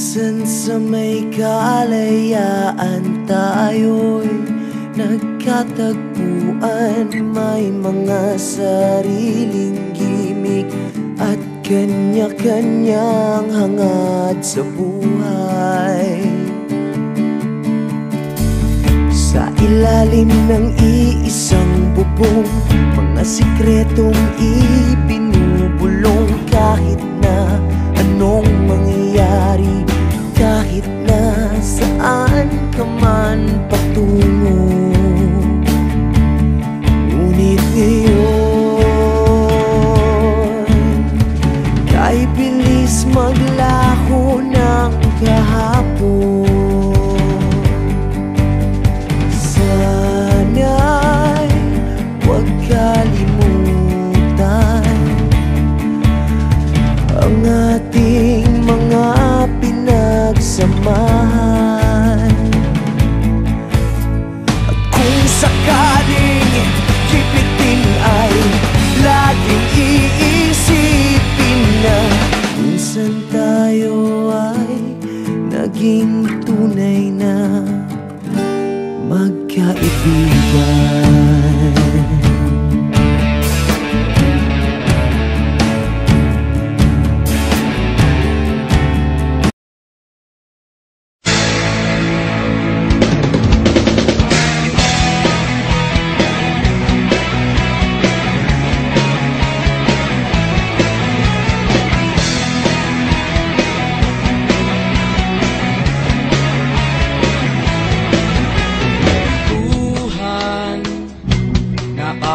Minsan sa may kalayaan tayo'y nagkatagpuan. May mga sariling gimmick at kanya-kanyang hangad sa buhay. Sa ilalim ng iisang bubong Mga sikretong ipinubulong kahit saan ka kipitin ay Laging iisipin na Minsan tayo ay naging tunay na magkaibigan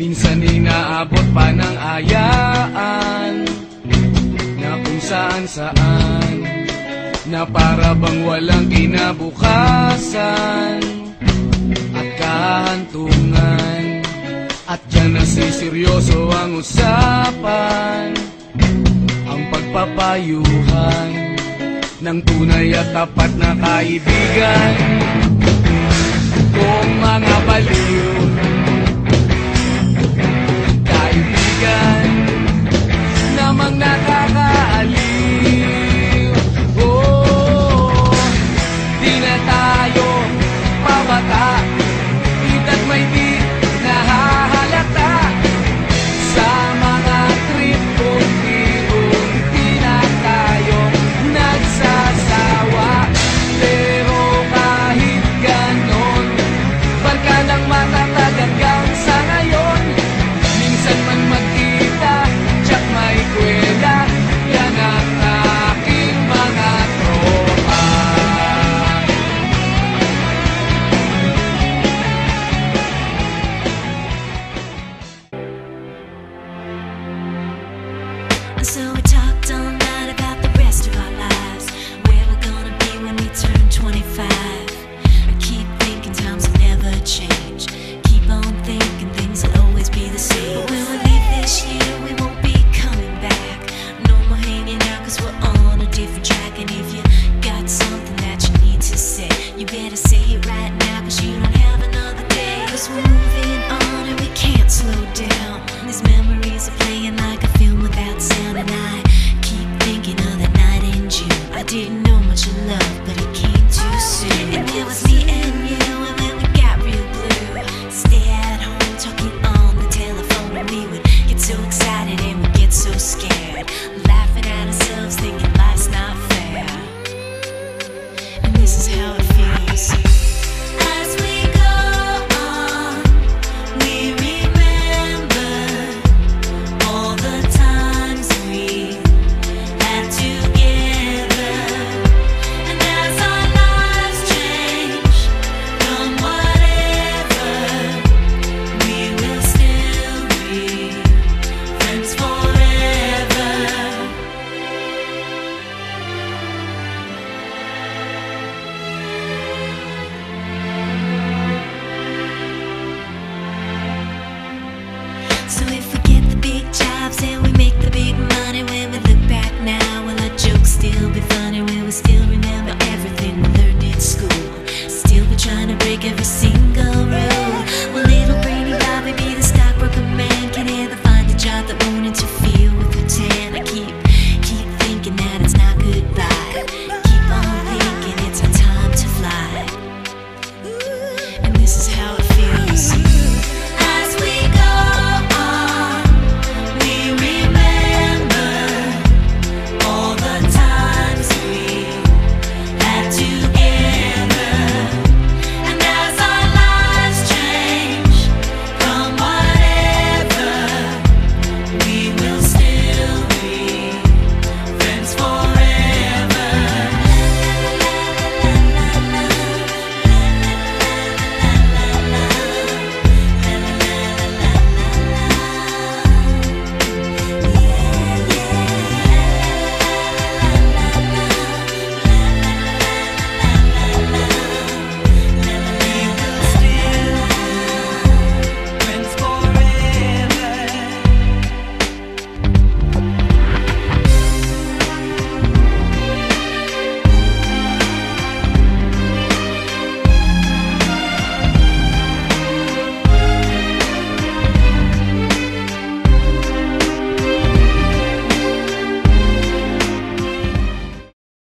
Minsan inaabot pa ng ayaan Na kung saan saan Na para bang walang kinabukasan At kahantungan. At dyan nasiseryoso ang usapan Ang pagpapayuhan ng tunay at tapat na kaibigan better say it right now, cause you don't have another day. Cause we're moving on and we can't slow down. These memories. everything learned in school. Still, we're trying to break every single rule.